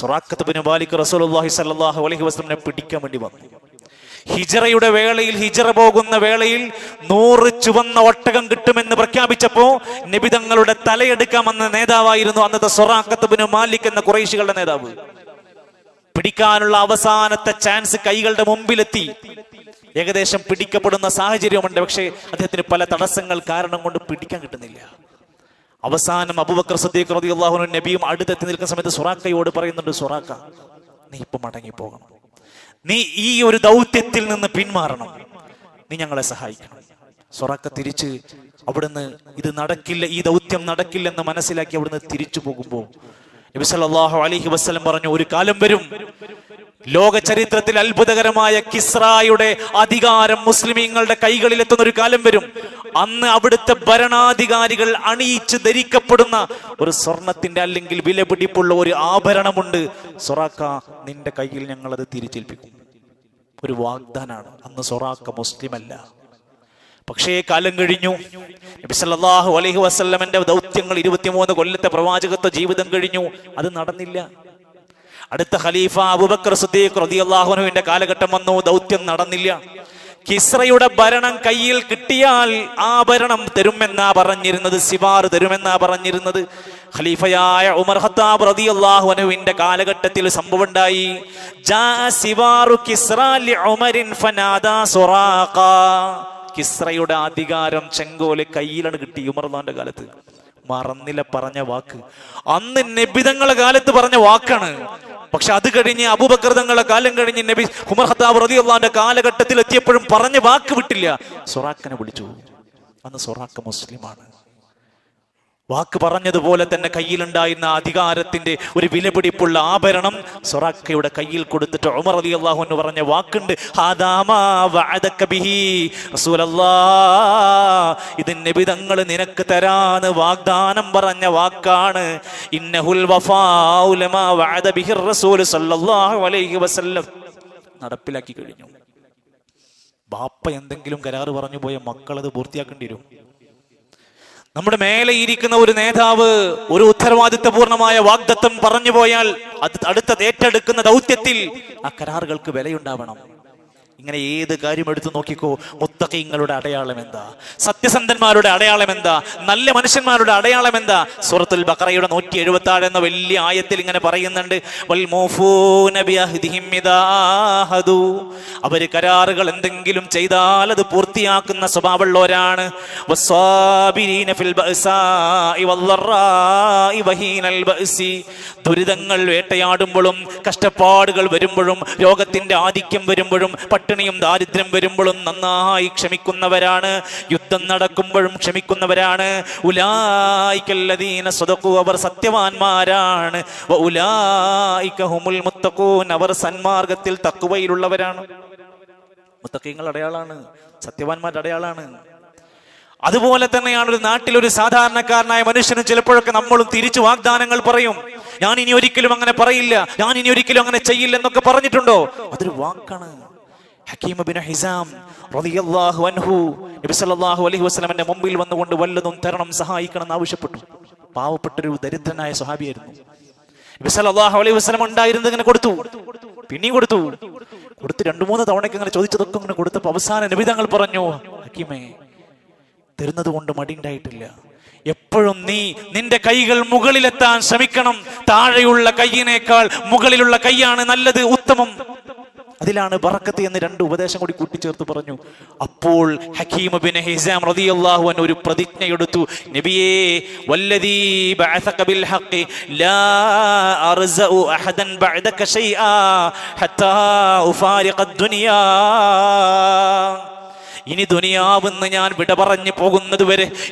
സൊറാക്കത്ത് bin Malik റസൂലുള്ളാഹി സ്വല്ലല്ലാഹു അലൈഹി വസല്ലമനെ പിടിക്കാൻ വേണ്ടി വന്നു. ഹിജറയുടെ വേളയിൽ ഹിജറ പോകുന്ന വേളയിൽ നൂറ് ചുവന്ന ഒട്ടകം കിട്ടുമെന്ന് പ്രഖ്യാപിച്ചപ്പോ നിബിതങ്ങളുടെ തലയെടുക്കാമെന്ന നേതാവായിരുന്നു അന്നത്തെ സൊറാക്കത്ത് ബിൻ മാലിക് എന്ന കുറേശികളുടെ നേതാവ്. പിടിക്കാനുള്ള അവസാനത്തെ ചാൻസ് കൈകളുടെ മുമ്പിലെത്തി. ഏകദേശം പിടിക്കപ്പെടുന്ന സാഹചര്യമുണ്ട് പക്ഷേ അദ്ദേഹത്തിന് പല തടസ്സങ്ങൾ കാരണം കൊണ്ട് പിടിക്കാൻ കിട്ടുന്നില്ല. അവസാനം അബൂബക്കർ സദ്ദീഖ് റതി അള്ളാഹുനു നബിയും അടുത്തെത്തി നിൽക്കുന്ന സമയത്ത് സുറാക്കയോട് പറയുന്നുണ്ട് സുറാക്ക നീ ഇപ്പം മടങ്ങി പോകണം. നീ ഈ ഒരു ദൗത്യത്തിൽ നിന്ന് പിന്മാറണം. നീ ഞങ്ങളെ സഹായിക്കണം. സൊറാക്ക തിരിച്ച് അവിടുന്ന് ഇത് നടക്കില്ല ഈ ദൗത്യം നടക്കില്ലെന്ന് മനസ്സിലാക്കി അവിടുന്ന് തിരിച്ചു പോകുമ്പോൾ നബി അലഹി വസ്ലം പറഞ്ഞു ഒരു കാലം വരും. ലോക ചരിത്രത്തിൽ അത്ഭുതകരമായ കിസ്രായുടെ അധികാരം മുസ്ലിമീങ്ങളുടെ കൈകളിൽ എത്തുന്ന ഒരു കാലം വരും. അന്ന് അവിടുത്തെ ഭരണാധികാരികൾ അണിയിച്ച് ധരിക്കപ്പെടുന്ന ഒരു സ്വർണത്തിന്റെ അല്ലെങ്കിൽ വിലപിടിപ്പുള്ള ഒരു ആഭരണമുണ്ട്. സൊറാക്ക നിന്റെ കയ്യിൽ ഞങ്ങൾ അത് തിരിച്ചേൽപ്പിക്കും. ഒരു വാഗ്ദാനാണ്. അന്ന് സൊറാക്ക മുസ്ലിം അല്ല പക്ഷേ കാലം കഴിഞ്ഞു. നബിസല്ലാഹു അലഹി വസല്ലമന്റെ ദൗത്യങ്ങൾ ഇരുപത്തിമൂന്ന് കൊല്ലത്തെ പ്രവാചകത്വ ജീവിതം കഴിഞ്ഞു. അത് നടന്നില്ല. അടുത്ത ഖലീഫ അബൂബക്കർ സിദ്ദീഖ് റതിയല്ലാഹുനുവിന്റെ കാലഘട്ടം വന്നു. ദൗത്യം നടന്നില്ല. കിസ്രയുടെ ഭരണം കയ്യിൽ കിട്ടിയാൽ ആ ഭരണം തരുമെന്നാ പറഞ്ഞിരുന്നത് സിവാർ തരുമെന്നാ പറഞ്ഞിരുന്നത്. ഖലീഫയായ ഉമർ ഹത്താബ് റതി അൻഹുവിന്റെ കാലഘട്ടത്തിൽ സംഭവം ഉണ്ടായി. ജാ സിവാറു കിസ്രാലി ഉമരിൻ ഫനാദാ സുറാഖ. കിസ്രയുടെ അധികാരം ചെങ്കോൽ കയ്യിലാണ് കിട്ടി ഉമർദാന്റെ കാലത്ത്. മറന്നില്ല പറഞ്ഞ വാക്ക്. അന്ന് നബിതങ്ങളെ കാലത്ത് പറഞ്ഞ വാക്കാണ്. പക്ഷെ അത് കഴിഞ്ഞ് അബുബക്രതങ്ങളെ തങ്ങളെ കാലം കഴിഞ്ഞ് നബി ഉമർ ഖത്താബ് അള്ളാന്റെ കാലഘട്ടത്തിൽ എത്തിയപ്പോഴും പറഞ്ഞ വാക്ക് വിട്ടില്ല. സൊറാക്കനെ വിളിച്ചു. അന്ന് സൊറാക്ക മുസ്ലിമാണ്. വാക്ക് പറഞ്ഞതുപോലെ തന്നെ കയ്യിലുണ്ടായിരുന്ന അധികാരത്തിന്റെ ഒരു വിലപിടിപ്പുള്ള ആഭരണം സൊറാക്കയുടെ കയ്യിൽ കൊടുത്തിട്ട് ഉമർ അലി അള്ളാഹു എന്ന് പറഞ്ഞ വാക്കുണ്ട്. ഇത് നബിതങ്ങൾ നിനക്ക് തരാന്ന് വാഗ്ദാനം പറഞ്ഞ വാക്കാണ്. ഇന്നഹുൽ നടപ്പിലാക്കി കഴിഞ്ഞു. ബാപ്പ എന്തെങ്കിലും കരാറ് പറഞ്ഞു പോയ മക്കൾ അത് പൂർത്തിയാക്കേണ്ടി വരും. നമ്മുടെ മേലെ ഇരിക്കുന്ന ഒരു നേതാവ് ഒരു ഉത്തരവാദിത്തപൂർണമായ വാഗ്ദത്തം പറഞ്ഞു പോയാൽ അത് അടുത്ത ഏറ്റെടുക്കുന്ന ദൗത്യത്തിൽ ആ കരാറുകൾക്ക് വിലയുണ്ടാവണം. ഇങ്ങനെ ഏത് കാര്യം എടുത്തു നോക്കിക്കോ മുത്തഖീങ്ങളുടെ അടയാളം എന്താ? സത്യസന്ധന്മാരുടെ അടയാളം എന്താ? നല്ല മനുഷ്യന്മാരുടെ അടയാളം എന്താ? സൂറത്തുൽ ബഖറയുടെ നൂറ്റി എഴുപത്തി ആറ് എന്ന വലിയ ആയത്തിൽ ഇങ്ങനെ പറയുന്നുണ്ട് അവർ കരാറുകൾ എന്തെങ്കിലും ചെയ്താൽ അത് പൂർത്തിയാക്കുന്ന സ്വഭാവമുള്ളവരാണ്. ദുരിതങ്ങൾ വേട്ടയാടുമ്പോഴും കഷ്ടപ്പാടുകൾ വരുമ്പോഴും രോഗത്തിന്റെ ആധിക്യം വരുമ്പോഴും പട്ടിണിയും ദാരിദ്ര്യം വരുമ്പോഴും നന്നായി ക്ഷമിക്കുന്നവരാണ്. യുദ്ധം നടക്കുമ്പോഴും ക്ഷമിക്കുന്നവരാണ്. ഉലായിക്കല്ലതീന സ്വതക്കു അവർ സത്യവാന്മാരാണ് അവർ സന്മാർഗത്തിൽ തക്കുവയിലുള്ളവരാണ് മുത്തക്കീങ്ങൾ അടയാളാണ് സത്യവാന്മാരുടെ അടയാളാണ്. അതുപോലെ തന്നെയാണ് ഒരു നാട്ടിൽ ഒരു സാധാരണക്കാരനായ മനുഷ്യന് ചിലപ്പോഴൊക്കെ നമ്മളും തിരിച്ചു വാഗ്ദാനങ്ങൾ പറയും. ഞാൻ ഇനി ഒരിക്കലും അങ്ങനെ പറയില്ല. ഞാൻ ഇനി ഒരിക്കലും അങ്ങനെ ചെയ്യില്ല എന്നൊക്കെ പറഞ്ഞിട്ടുണ്ടോ? അതൊരു വാക്കാണ്. ഹക്കീം ബിൻ ഹിസാം റളിയല്ലാഹു അൻഹു നബി സല്ലല്ലാഹു അലൈഹി വസല്ലമന്റെ മുമ്പിൽ വന്നുകൊണ്ട് വല്ലതും തരണം സഹായിക്കണം എന്ന് ആവശ്യപ്പെട്ടു. പാവപ്പെട്ട ഒരു ദരിദ്രനായ സ്വഹാബിയായിരുന്നു. നബി സല്ലല്ലാഹു അലൈഹി വസല്ലം ഉണ്ടായിരുന്നത് ഇങ്ങനെ കൊടുത്തു. പിന്നെയും കൊടുത്തു. കൊടുത്ത് രണ്ടു മൂന്ന് തവണയ്ക്ക് അങ്ങനെ ചോദിച്ചതൊക്കെ ഇങ്ങനെ കൊടുത്തപ്പോൾ അവസാന നിബിതങ്ങൾ പറഞ്ഞു ഹക്കീമേ തരുന്നത് കൊണ്ട് മടിയുണ്ടായിട്ടില്ല എപ്പോഴും നീ നിന്റെ കൈകൾ മുകളിലെത്താൻ ശ്രമിക്കണം. താഴെയുള്ള കൈയിനേക്കാൾ മുകളിലുള്ള കൈയാണ് നല്ലത് ഉത്തമം. അതിലാണ് ബറക്കത്ത് എന്ന് രണ്ട് ഉപദേശം കൂടി കൂട്ടിച്ചേർത്ത് പറഞ്ഞു. അപ്പോൾ ഹക്കീം ബിൻ ഹിസാം റളിയല്ലാഹു അൻഹു ഒരു പ്രതിജ്ഞ എടുത്തു നബിയേ വല്ലദീ ബഅസക ബിൽ ഹഖ് ലാ അർസഉ അഹദൻ ബഅദക ഷൈആ ഹത്താ ഉഫാരിഖ ദുനിയാ. ഇനി ദുനിയാവെന്ന് ഞാൻ വിട പറഞ്ഞു പോകുന്നത്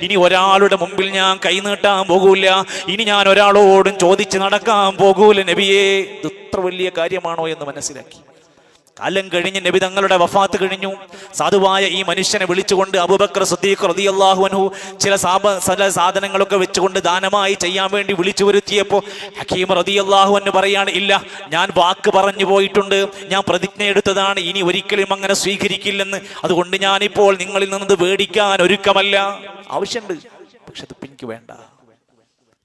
ഇനി ഒരാളുടെ മുമ്പിൽ ഞാൻ കൈനീട്ടാൻ പോകൂല. ഇനി ഞാൻ ഒരാളോടും ചോദിച്ച് നടക്കാൻ പോകൂല. നബിയേ ഇത് ഇത്ര വലിയ കാര്യമാണോ എന്ന് മനസ്സിലാക്കി. കാലം കഴിഞ്ഞ് നബി തങ്ങളുടെ വഫാത്ത് കഴിഞ്ഞു. സാധുവായ ഈ മനുഷ്യനെ വിളിച്ചുകൊണ്ട് അബൂബക്കർ സദ്ദീഖ് റളിയല്ലാഹു അൻഹു ചില സാപ ചില സാധനങ്ങളൊക്കെ വെച്ചുകൊണ്ട് ദാനമായി ചെയ്യാൻ വേണ്ടി വിളിച്ചു വരുത്തിയപ്പോൾ ഹക്കീം റളിയല്ലാഹു അൻഹു പറയാണ് ഇല്ല ഞാൻ വാക്ക് പറഞ്ഞു പോയിട്ടുണ്ട്. ഞാൻ പ്രതിജ്ഞ എടുത്തതാണ്. ഇനി ഒരിക്കലും അങ്ങനെ സ്വീകരിക്കില്ലെന്ന്. അതുകൊണ്ട് ഞാനിപ്പോൾ നിങ്ങളിൽ നിന്ന് വേടിക്കാൻ ഒരുക്കമല്ല. ആവശ്യമുണ്ട് പക്ഷെ അത് എനിക്ക് വേണ്ട.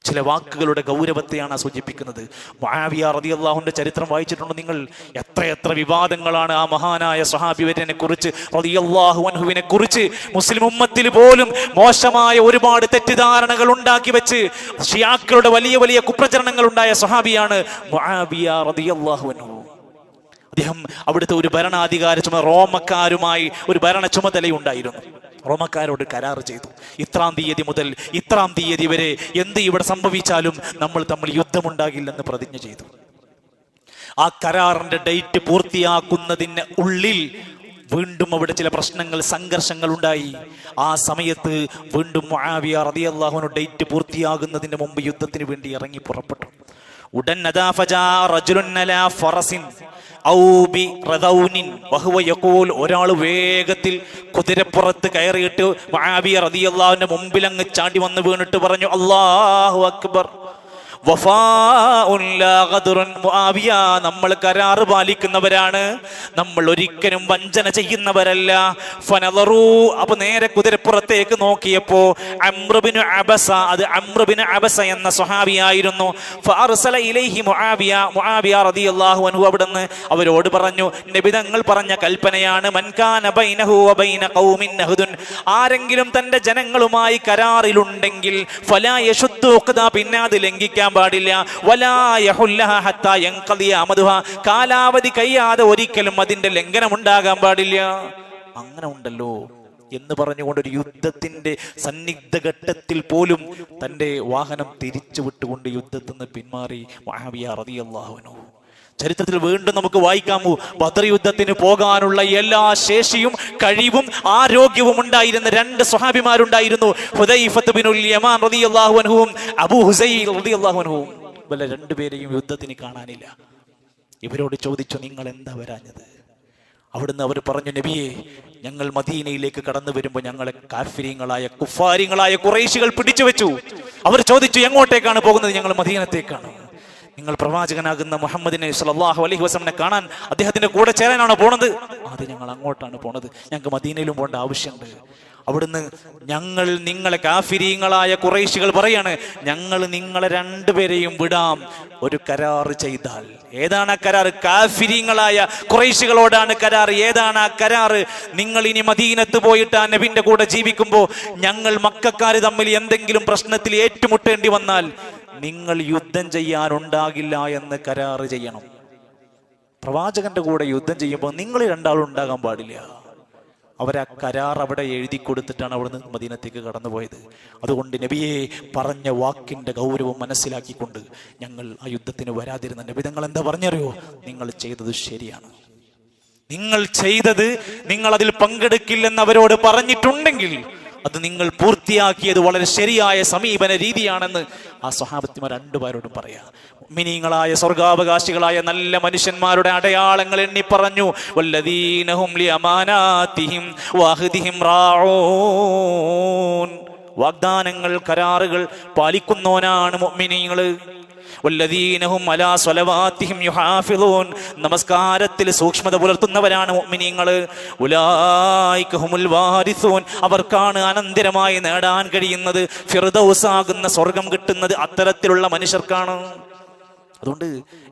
ചില വാക്കുകളുടെ ഗൗരവത്തെയാണ് സൂചിപ്പിക്കുന്നത്. മാവിയ റതി അള്ളാഹുന്റെ ചരിത്രം വായിച്ചിട്ടുണ്ട് നിങ്ങൾ? എത്രയെത്ര വിവാദങ്ങളാണ് ആ മഹാനായ സഹാബിവരനെ കുറിച്ച് റളിയല്ലാഹു അൻഹുവിനെ കുറിച്ച് മുസ്ലിം ഉമ്മത്തിൽ പോലും മോശമായ ഒരുപാട് തെറ്റിദ്ധാരണകൾ ഉണ്ടാക്കി വെച്ച് ഷിയാക്കളുടെ വലിയ വലിയ കുപ്രചരണങ്ങൾ ഉണ്ടായ സഹാബിയാണ് മുആവിയ അള്ളാഹു അൻഹു. അദ്ദേഹം അവിടുത്തെ ഒരു ഭരണാധികാര ചുമ റോമക്കാരുമായി ഒരു ഭരണ ചുമതലയുണ്ടായിരുന്നു. റോമക്കാരോട് കരാർ ചെയ്തു. ഇത്രാം തീയതി മുതൽ ഇത്രാം തീയതി വരെ എന്ത് ഇവിടെ സംഭവിച്ചാലും നമ്മൾ തമ്മിൽ യുദ്ധമുണ്ടാകില്ലെന്ന് പ്രതിജ്ഞ ചെയ്തു. ആ കരാറിന്റെ ഡേറ്റ് പൂർത്തിയാക്കുന്നതിന് ഉള്ളിൽ വീണ്ടും അവിടെ ചില പ്രശ്നങ്ങൾ സംഘർഷങ്ങൾ ഉണ്ടായി ആ സമയത്ത് വീണ്ടും മുആവിയ റളിയല്ലാഹുവിന് ഡേറ്റ് പൂർത്തിയാകുന്നതിന് മുമ്പ് യുദ്ധത്തിന് വേണ്ടി ഇറങ്ങി പുറപ്പെട്ടു. ഉടൻ ഒരാൾ വേഗത്തിൽ കുതിരപ്പുറത്ത് കയറിയിട്ട് മുമ്പിൽ അങ്ങ് ചാടി വന്ന് വീണിട്ട് പറഞ്ഞു അള്ളാഹു അക്ബർ. മുആവിയ. നമ്മൾ കരാറ് പാലിക്കുന്നവരാണ്. നമ്മൾ ഒരിക്കലും വഞ്ചന ചെയ്യുന്നവരല്ല. ഫനദറു. അപ്പൊ നേരെ കുതിരപ്പുറത്തേക്ക് നോക്കിയപ്പോ അമ്രബിന് അബസ അത് അമ്രബിന് അബസ എന്ന സ്വഹാബിയായിരുന്നു ഫഅർസല ഇലൈഹി മുആവിയ. മുആവിയ റളിയല്ലാഹു അൻഹു അവിടുന്ന് അവരോട് പറഞ്ഞു നബിതങ്ങൾ പറഞ്ഞ കൽപ്പനയാണ് മൻകാന ബൈനഹു വബൈന ഖൗമിൻ നഹ്ദുൻ. ആരെങ്കിലും തന്റെ ജനങ്ങളുമായി കരാറിലുണ്ടെങ്കിൽ ഫലാ യശുദ്ദു പിന്നെ അത് ലംഘിക്കാൻ പാടില്ല. കാലാവധി കഴിയാതെ ഒരിക്കലും അതിന്റെ ലംഘനം ഉണ്ടാകാൻ പാടില്ല. അങ്ങനെ ഉണ്ടല്ലോ എന്ന് പറഞ്ഞുകൊണ്ട് ഒരു യുദ്ധത്തിന്റെ സന്നിഗ്ധ ഘട്ടത്തിൽ പോലും തന്റെ വാഹനം തിരിച്ചു വിട്ടുകൊണ്ട് യുദ്ധത്തിൽ നിന്ന് പിന്മാറി മഹാവിയ റളിയല്ലാഹു അൻഹു. ചരിത്രത്തിൽ വീണ്ടും നമുക്ക് വായിക്കാമോ? ബദർ യുദ്ധത്തിന് പോകാനുള്ള എല്ലാ ശേഷിയും കഴിവും ആരോഗ്യവും ഉണ്ടായിരുന്ന രണ്ട് സ്വഹാബിമാരുണ്ടായിരുന്നു. ബിനുൽ യമാൻ റളിയല്ലാഹു അബൂ റളിയല്ലാഹു രണ്ടുപേരെയും യുദ്ധത്തിന് കാണാനില്ല. ഇവരോട് ചോദിച്ചു നിങ്ങൾ എന്താ വരാഞ്ഞത്? അവിടുന്ന് അവർ പറഞ്ഞു നബിയെ ഞങ്ങൾ മദീനയിലേക്ക് കടന്നു വരുമ്പോൾ ഞങ്ങളെ കാഫര്യങ്ങളായ കുഫാരിങ്ങളായ കുറേശികൾ പിടിച്ചു വെച്ചു അവർ ചോദിച്ചു എങ്ങോട്ടേക്കാണ് പോകുന്നത്? ഞങ്ങൾ മദീനത്തേക്കാണ്. നിങ്ങൾ പ്രവാചകനാകുന്ന മുഹമ്മദിനെ സല്ലല്ലാഹു അലഹി വസ്ലമിനെ കാണാൻ അദ്ദേഹത്തിന്റെ കൂടെ ചേരാനാണ് പോണത്? അത് ഞങ്ങൾ അങ്ങോട്ടാണ് പോണത്. ഞങ്ങൾക്ക് മദീനയിലും പോകേണ്ട ആവശ്യമുണ്ട്. അവിടുന്ന് ഞങ്ങൾ നിങ്ങളെ കാഫിരീങ്ങളായ കുറേശികൾ പറയാണ് ഞങ്ങൾ നിങ്ങളെ രണ്ടുപേരെയും വിടാം. ഒരു കരാർ ചെയ്താൽ. ഏതാണ് ആ കരാർ? കാഫിരീങ്ങളായ കുറേശികളോടാണ് കരാർ. ഏതാണ് ആ കരാർ? നിങ്ങൾ ഇനി മദീനത്ത് പോയിട്ട് ആ നബിന്റെ കൂടെ ജീവിക്കുമ്പോൾ ഞങ്ങൾ മക്കാർ തമ്മിൽ എന്തെങ്കിലും പ്രശ്നത്തിൽ ഏറ്റുമുട്ടേണ്ടി വന്നാൽ നിങ്ങൾ യുദ്ധം ചെയ്യാനുണ്ടാകില്ല എന്ന് കരാറ് ചെയ്യണം. പ്രവാചകന്റെ കൂടെ യുദ്ധം ചെയ്യുമ്പോൾ നിങ്ങൾ രണ്ടാളും ഉണ്ടാകാൻ പാടില്ല അവരാ കരാർ അവിടെ എഴുതി കൊടുത്തിട്ടാണ് അവിടുന്ന് മദീനത്തേക്ക് കടന്നുപോയത്. അതുകൊണ്ട് നബിയെ പറഞ്ഞ വാക്കിന്റെ ഗൗരവം മനസ്സിലാക്കിക്കൊണ്ട് ഞങ്ങൾ ആ യുദ്ധത്തിന് വരാതിരുന്ന നബി നിങ്ങൾ എന്താ പറഞ്ഞറിയോ? നിങ്ങൾ ചെയ്തത് ശരിയാണ്. നിങ്ങൾ ചെയ്തത് നിങ്ങൾ അതിൽ പങ്കെടുക്കില്ലെന്ന് അവരോട് പറഞ്ഞിട്ടുണ്ടെങ്കിൽ അത് നിങ്ങൾ പൂർത്തിയാക്കിയത് വളരെ ശരിയായ സമീപന രീതിയാണെന്ന് ആ സ്വഹാബത്തിമാർ രണ്ടുപേരോടും പറയാ മിനിങ്ങളായ സ്വർഗാവകാശികളായ നല്ല മനുഷ്യന്മാരുടെ അടയാളങ്ങൾ എണ്ണി പറഞ്ഞു വല്ലദീനഹും റാഊൻ. വാഗ്ദാനങ്ങൾ കരാറുകൾ പാലിക്കുന്നവനാണ് മുഅ്മിനീങ്ങൾ. വല്ലദീനഹും അലാ സ്വലവാത്തിഹിം യുഹാഫിളൂൻ നമസ്കാരത്തിൽ സൂക്ഷ്മത പുലർത്തുന്നവരാണ് മുഅ്മിനീങ്ങൾ ഉലായിക ഹുമുൽ വാരിസൂൻ. അവർക്കാണ് അനന്തരമായി നേടാൻ കഴിയുന്നത്. ഫിർദൗസ് ആകുന്ന സ്വർഗം കിട്ടുന്നത് അത്തരത്തിലുള്ള മനുഷ്യർക്കാണ്. അതുകൊണ്ട്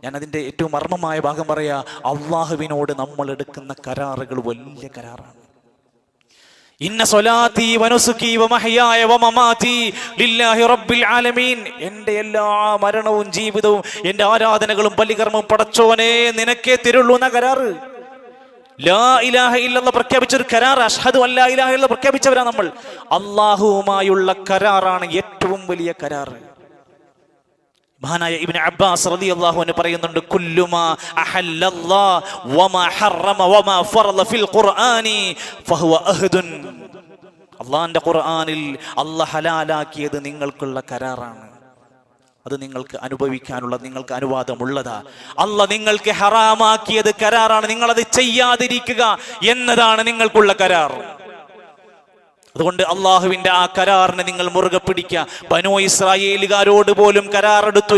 ഞാൻ അതിന്റെ ഏറ്റവും മർമ്മമായ ഭാഗം പറയാ അള്ളാഹുവിനോട് നമ്മൾ എടുക്കുന്ന കരാറുകൾ വലിയ കരാറാണ്. ഇന്ന സ്വലാത്തി വനുസുക്കി വമഹയായ വമമാതി ലില്ലാഹി റബ്ബിൽ ആലമീൻ. എന്റെ എല്ലാ മരണവും ജീവിതവും എന്റെ ആരാധനകളും പള്ളികർമ്മവും പടച്ചോനെ നിനക്കേ തിരുള്ളൂ എന്ന കരാറ്. ലാ ഇലാഹ ഇല്ലെന്ന് പ്രഖ്യാപിച്ച ഒരു കരാർ അഷ്ഹദു അല്ലാ ഇലാഹ ഇല്ല പ്രഖ്യാപിച്ചവരാ നമ്മൾ. അള്ളാഹുവുമായുള്ള കരാറാണ് ഏറ്റവും വലിയ കരാറ്. മഹാനായ ഇബ്നു അബ്ബാസ് റളിയല്ലാഹു അൻഹു പറയുന്നുണ്ട് കുല്ലുമാ അഹല്ലല്ലാ വമാ ഹറമ വമാ ഫിൽ ഖുർആനി ഫഹുവ അഹ്ദുൻ. അള്ളാഹിന്റെ ഖുർആനിൽ അല്ലാഹ് ഹലാലാക്കിയത് നിങ്ങൾക്കുള്ള കരാറാണ്. അത് നിങ്ങൾക്ക് അനുഭവിക്കാനുള്ള നിങ്ങൾക്ക് അനുവാദമുള്ളതാ. അല്ല നിങ്ങൾക്ക് ഹറാമാക്കിയത് കരാറാണ്. നിങ്ങൾ അത് ചെയ്യാതിരിക്കുക എന്നതാണ് നിങ്ങൾക്കുള്ള കരാർ. അതുകൊണ്ട് അള്ളാഹുവിന്റെ ആ കരാറിനെ നിങ്ങൾ മുറുകെ പിടിക്കുക. ബനോ ഇസ്രായേലുകാരോട് പോലും കരാറെടുത്തു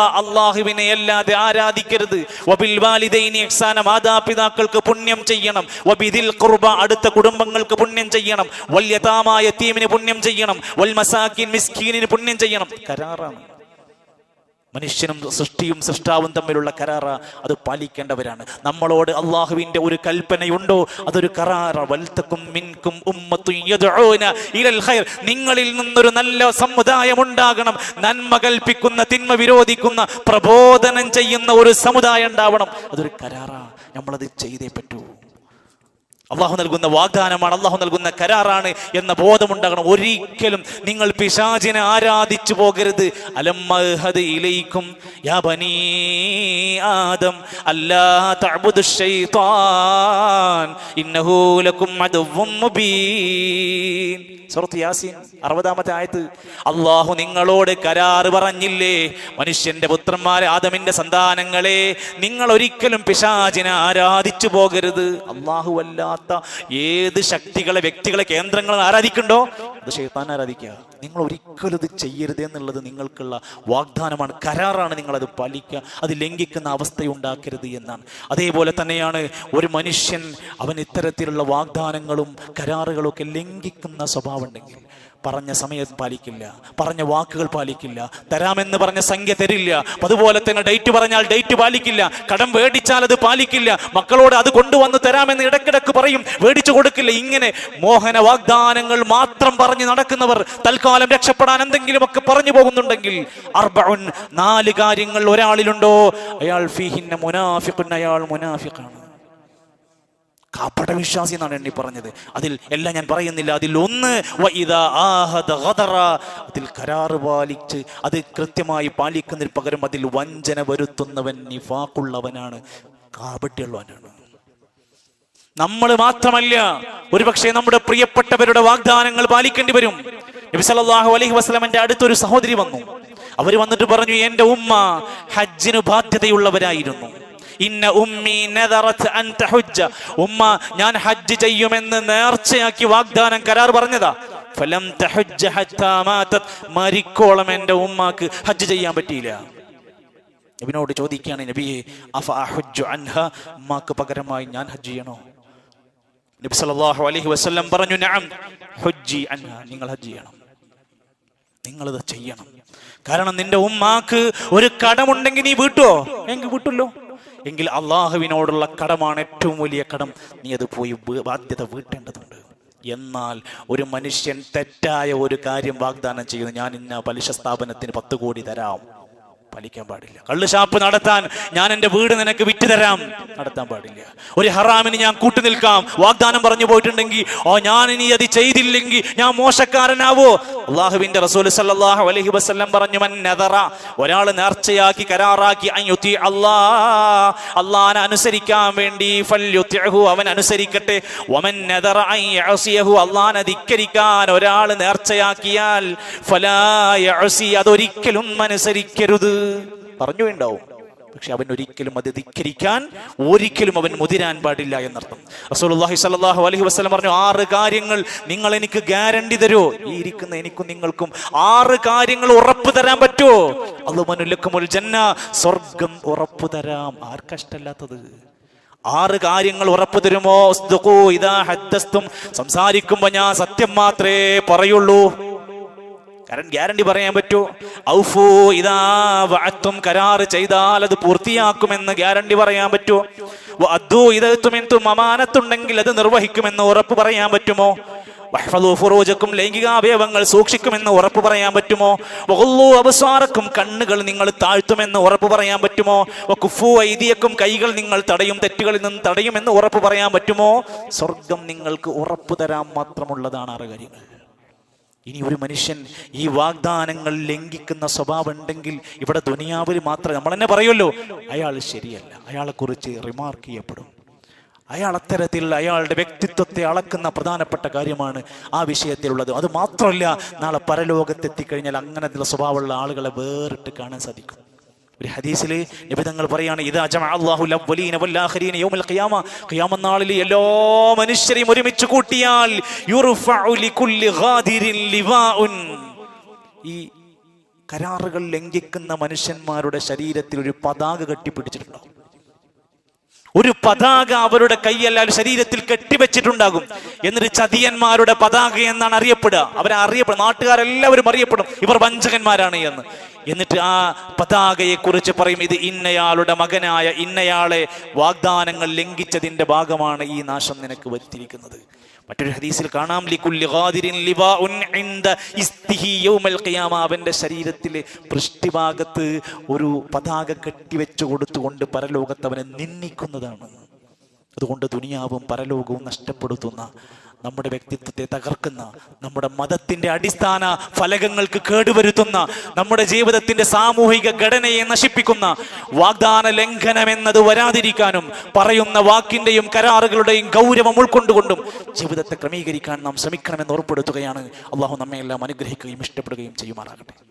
അള്ളാഹുവിനെ അല്ലാതെ ആരാധിക്കരുത്. വബിൽ വാലിദൈനി ഇഹ്സാന മാതാപിതാക്കൾക്ക് പുണ്യം ചെയ്യണം. വബിദിൽ ഖുർബ അടുത്ത കുടുംബങ്ങൾക്ക് പുണ്യം ചെയ്യണം. വല്യതാമായ തീമിന് പുണ്യം ചെയ്യണം. വൽ മസാക്കിൻ മിസ്കീനിന് പുണ്യം ചെയ്യണം. കരാറാണ്. മനുഷ്യനും സൃഷ്ടിയും സൃഷ്ടാവും തമ്മിലുള്ള കരാറ അത് പാലിക്കേണ്ടവരാണ്. നമ്മളോട് അള്ളാഹുവിന്റെ ഒരു കൽപ്പനയുണ്ടോ? അതൊരു കരാറ. വൽത്തക്കും മിൻകും നിങ്ങളിൽ നിന്നൊരു നല്ല സമുദായം ഉണ്ടാകണം. നന്മ കൽപ്പിക്കുന്ന തിന്മ വിരോധിക്കുന്ന പ്രബോധനം ചെയ്യുന്ന ഒരു സമുദായം ഉണ്ടാവണം. അതൊരു കരാറ. നമ്മളത് ചെയ്തേ പറ്റൂ. അള്ളാഹു നൽകുന്ന വാഗ്ദാനമാണ് അള്ളാഹു നൽകുന്ന കരാറാണ് എന്ന ബോധമുണ്ടാകണം. ഒരിക്കലും നിങ്ങൾ പിശാചിനെ ആരാധിച്ചു പോകരുത്. അലമ്മഹദ് യാ ബനീ ആദം അല്ലാ തഅബുദു ശൈത്താൻ ഇന്നഹു ലക്കും മുബീൻ. സൂറത്ത് യാസീൻ അറുപതാമത്തെ ആയത്ത്. അള്ളാഹു നിങ്ങളോട് കരാറ് പറഞ്ഞില്ലേ? മനുഷ്യന്റെ പുത്രന്മാരെ ആദമിന്റെ സന്താനങ്ങളെ നിങ്ങൾ ഒരിക്കലും പിശാചിനെ ആരാധിച്ചു പോകരുത്. അള്ളാഹു അല്ലാത്ത ഏത് ശക്തികളെ വ്യക്തികളെ കേന്ദ്രങ്ങളെ ആരാധിക്കണ്ടോ അത് ഷെയ്ത്താൻ ആരാധിക്കുക. നിങ്ങൾ ഒരിക്കലും ഇത് ചെയ്യരുത് എന്നുള്ളത് നിങ്ങൾക്കുള്ള വാഗ്ദാനമാണ് കരാറാണ് നിങ്ങളത് പാലിക്കുക. അത് ലംഘിക്കുന്ന അവസ്ഥയുണ്ടാക്കരുത് എന്നാണ്. അതേപോലെ തന്നെയാണ് ഒരു മനുഷ്യൻ അവൻ ഇത്തരത്തിലുള്ള വാഗ്ദാനങ്ങളും കരാറുകളും ഒക്കെ ലംഘിക്കുന്ന സ്വഭാവം ഉണ്ടെങ്കിൽ പറഞ്ഞ സമയത്ത് പാലിക്കില്ല. പറഞ്ഞ വാക്കുകൾ പാലിക്കില്ല. തരാമെന്ന് പറഞ്ഞ സംഖ്യ തരില്ല. അതുപോലെ തന്നെ ഡേറ്റ് പറഞ്ഞാൽ ഡേറ്റ് പാലിക്കില്ല. കടം വേടിച്ചാൽ അത് പാലിക്കില്ല. മക്കളോട് അത് കൊണ്ടുവന്ന് തരാമെന്ന് ഇടക്കിടക്ക് പറയും. വേടിച്ചു കൊടുക്കില്ല. ഇങ്ങനെ മോഹന വാഗ്ദാനങ്ങൾ മാത്രം പറഞ്ഞ് നടക്കുന്നവർ തൽക്കാലം രക്ഷപ്പെടാൻ എന്തെങ്കിലുമൊക്കെ പറഞ്ഞു പോകുന്നുണ്ടെങ്കിൽ അർബഉൻ നാല് കാര്യങ്ങൾ ഒരാളിലുണ്ടോ? അയാൾ ഫിഹിന്ന മുനാഫിക്കുന്ന അയാൾ മുനാഫിഖാണ്. കാപ്പട വിശ്വാസി എന്നാണ് എണ്ണി പറഞ്ഞത്. അതിൽ എല്ലാം ഞാൻ പറയുന്നില്ല. അതിൽ ഒന്ന്. അതിൽ കരാറ് പാലിച്ച് അത് കൃത്യമായി പാലിക്കുന്നതിന് പകരം അതിൽ വഞ്ചന വരുത്തുന്നവൻ നിഫാക്കുള്ളവനാണ് കാപട്ടിയുള്ളവനാണ് നമ്മൾ മാത്രമല്ല ഒരുപക്ഷെ നമ്മുടെ പ്രിയപ്പെട്ടവരുടെ വാഗ്ദാനങ്ങൾ പാലിക്കേണ്ടി വരും. നബി അലഹി വസ്ലമന്റെ അടുത്തൊരു സഹോദരി വന്നു. അവർ വന്നിട്ട് പറഞ്ഞു എന്റെ ഉമ്മ ഹജ്ജിന് ബാധ്യതയുള്ളവരായിരുന്നു. ഇന്ന ഉമ്മി അൻ തഹുജ്ജ ഉമ്മ ഞാൻ ഹജ്ജ് ചെയ്യുമെന്ന് നേർച്ചയാക്കി വാഗ്ദാനം കരാർ പറഞ്ഞതാ. ഫലം തഹുജ്ജ മരിക്കോളം എന്റെ ഉമ്മാക്ക് ഹജ്ജ് ചെയ്യാൻ പറ്റിയില്ല. നബിനോട് ചോദിക്കുകയാണ് നബിയെ അഫ അഹുജ്ജു അൻഹ? ഉമ്മാക്ക് പകരമായി ഞാൻ ഹജ്ജ് ചെയ്യണോ? നബി സല്ലല്ലാഹു അലൈഹി വസല്ലം പറഞ്ഞു നഅം ഹുജ്ജി അൻഹ. നിങ്ങൾ ഹജ്ജ് ചെയ്യണം. നിങ്ങൾ നിങ്ങളിത് ചെയ്യണം. കാരണം നിന്റെ ഉമ്മാക്ക് ഒരു കടമുണ്ടെങ്കിൽ നീ വീട്ടുവോ? എങ്കിൽ വീട്ടുല്ലോ. എങ്കിൽ അള്ളാഹുവിനോടുള്ള കടമാണ് ഏറ്റവും വലിയ കടം. നീ അത് പോയി ബാധ്യത വീട്ടേണ്ടതുണ്ട്. എന്നാൽ ഒരു മനുഷ്യൻ തെറ്റായ ഒരു കാര്യം വാഗ്ദാനം ചെയ്യുന്നു. ഞാൻ ഇന്ന പലിശ സ്ഥാപനത്തിന് പത്ത് കോടി തരാം. പാലിക്കാൻ പാടില്ല. കള്ള് ഷാപ്പ് നടത്താൻ ഞാൻ എന്റെ വീട് നിനക്ക് വിറ്റ് തരാം. നടത്താൻ പാടില്ല. ഒരു ഹറാമിന് ഞാൻ കൂട്ടു നിൽക്കാം. വാഗ്ദാനം പറഞ്ഞു പോയിട്ടുണ്ടെങ്കിൽ ഓ ഞാൻ ഇനി അത് ചെയ്തില്ലെങ്കിൽ ഞാൻ മോശക്കാരനാവോ? അള്ളാഹുവിന്റെ റസൂൽ സല്ലാഹു അലഹി വസല്ലം പറഞ്ഞു ഒരാൾ നേർച്ചയാക്കി കരാറാക്കി അയ്യുത്തി അള്ളാ അല്ലാ അനുസരിക്കാൻ വേണ്ടി അവൻ അനുസരിക്കട്ടെ. യഅസിയഹു. അള്ളാഹനെ ധിക്കരിക്കാൻ ഒരാൾ നേർച്ചയാക്കിയാൽ ഫലാ യഅസി അതൊരിക്കലും അനുസരിക്കരുത് പറഞ്ഞു ഉണ്ടാവും പക്ഷെ അവൻ ഒരിക്കലും അത് ധിക്കരിക്കാൻ ഒരിക്കലും അവൻ മുതിരാൻ പാടില്ല എന്നർത്ഥം. റസൂലുള്ളാഹി സ്വല്ലല്ലാഹു അലൈഹി വസല്ലം പറഞ്ഞു ആറ് കാര്യങ്ങൾ നിങ്ങൾ എനിക്ക് ഗ്യാരണ്ടി തരുമോ ഈ ഇരിക്കുന്ന എനിക്കും നിങ്ങൾക്കും ആറ് കാര്യങ്ങൾ ഉറപ്പ് തരാൻ പറ്റുമോ അള്ളമനുലക്കുമുൽ ജന്ന സ്വർഗം ഉറപ്പ് തരാം. ആർക്കഷ്ടല്ലാത്തത് ആറ് കാര്യങ്ങൾ ഉറപ്പ് തരുമോ? ഇദാ ഹദ്ദസ്തും. സംസാരിക്കുമ്പോ ഞാൻ സത്യം മാത്രമേ പറയുള്ളൂ. കാരണം ഗ്യാരണ്ടി പറയാൻ പറ്റൂ? ഔഫു ഇതാ വഅത്തും കരാറ് ചെയ്താൽ അത് പൂർത്തിയാക്കുമെന്ന് ഗ്യാരണ്ടി പറയാൻ പറ്റുമോ അദ്ദു ഇതെത്തുമെന്തും അമാനത്തുണ്ടെങ്കിൽ അത് നിർവഹിക്കുമെന്ന് ഉറപ്പ് പറയാൻ പറ്റുമോ? ഫുറൂജക്കും ലൈംഗിക അവയവങ്ങൾ സൂക്ഷിക്കുമെന്ന് ഉറപ്പ് പറയാൻ പറ്റുമോ? വഗുല്ലു അബ്സാറക്കും കണ്ണുകൾ നിങ്ങൾ താഴ്ത്തുമെന്ന് ഉറപ്പ് പറയാൻ പറ്റുമോ? കുഫു ഐദിയക്കും കൈകൾ നിങ്ങൾ തടയും തെറ്റുകളിൽ നിന്ന് തടയുമെന്ന് ഉറപ്പ് പറയാൻ പറ്റുമോ? സ്വർഗം നിങ്ങൾക്ക് ഉറപ്പ് തരാൻ മാത്രമുള്ളതാണ് ആറ് കാര്യങ്ങൾ. ഇനി ഒരു മനുഷ്യൻ ഈ വാഗ്ദാനങ്ങൾ ലംഘിക്കുന്ന സ്വഭാവം ഉണ്ടെങ്കിൽ ഇവിടെ ദുനിയാവിൽ മാത്രം നമ്മൾ തന്നെ പറയുമല്ലോ അയാൾ ശരിയല്ല. അയാളെക്കുറിച്ച് റിമാർക്ക് ചെയ്യപ്പെടും. അയാൾ അത്തരത്തിൽ അയാളുടെ വ്യക്തിത്വത്തെ അളക്കുന്ന പ്രധാനപ്പെട്ട കാര്യമാണ് ആ വിഷയത്തിലുള്ളത്. അത് മാത്രമല്ല നാളെ പരലോകത്തെത്തിക്കഴിഞ്ഞാൽ അങ്ങനത്തെ സ്വഭാവമുള്ള ആളുകളെ വേറിട്ട് കാണാൻ സാധിക്കും. ഒരു ഹദീസിൽ നിബിധങ്ങൾ പറയാണ് ഇതാ നാളിൽ എല്ലാ മനുഷ്യരെയും ഒരുമിച്ച് കൂട്ടിയാൽ ഈ കരാറുകൾ ലംഘിക്കുന്ന മനുഷ്യന്മാരുടെ ശരീരത്തിൽ ഒരു പതാക കെട്ടിപ്പിടിച്ചിട്ടുണ്ടാകും. ഒരു പതാക അവരുടെ കൈയല്ലാതെ ശരീരത്തിൽ കെട്ടിവെച്ചിട്ടുണ്ടാകും. എന്നിട്ട് ചതിയന്മാരുടെ പതാക എന്നാണ് അറിയപ്പെടുക. അവരെ അറിയപ്പെടും നാട്ടുകാരെല്ലാവരും അറിയപ്പെടും ഇവർ വഞ്ചകന്മാരാണ് എന്ന്. എന്നിട്ട് ആ പതാകയെ കുറിച്ച് പറയും ഇത് ഇന്നയാളുടെ മകനായ ഇന്നയാളെ വാഗ്ദാനങ്ങൾ ലംഘിച്ചതിന്റെ ഭാഗമാണ് ഈ നാശം നിനക്ക് വരുത്തിയിരിക്കുന്നത്. മറ്റൊരു ഹദീസിൽ കാണാം അവന്റെ ശരീരത്തിലെ പൃഷ്ടിഭാഗത്ത് ഒരു പതാക കെട്ടിവെച്ചു കൊടുത്തുകൊണ്ട് പരലോകത്ത് അവനെ നിന്ദിക്കുന്നതാണ്. അതുകൊണ്ട് ദുനിയാവും പരലോകവും നഷ്ടപ്പെടുത്തുന്ന നമ്മുടെ വ്യക്തിത്വത്തെ തകർക്കുന്ന നമ്മുടെ മതത്തിന്റെ അടിസ്ഥാന ഫലകങ്ങൾക്ക് കേടുവരുത്തുന്ന നമ്മുടെ ജീവിതത്തിന്റെ സാമൂഹിക ഘടനയെ നശിപ്പിക്കുന്ന വാഗ്ദാന ലംഘനം എന്നത് വരാതിരിക്കാനും പറയുന്ന വാക്കിന്റെയും കരാറുകളുടെയും ഗൗരവം ഉൾക്കൊണ്ടുകൊണ്ടും ജീവിതത്തെ ക്രമീകരിക്കാൻ നാം ശ്രമിക്കണമെന്ന് ഉറപ്പെടുത്തുകയാണ്. അള്ളാഹു നമ്മയെല്ലാം അനുഗ്രഹിക്കുകയും ഇഷ്ടപ്പെടുകയും ചെയ്യുമാറാകട്ടെ.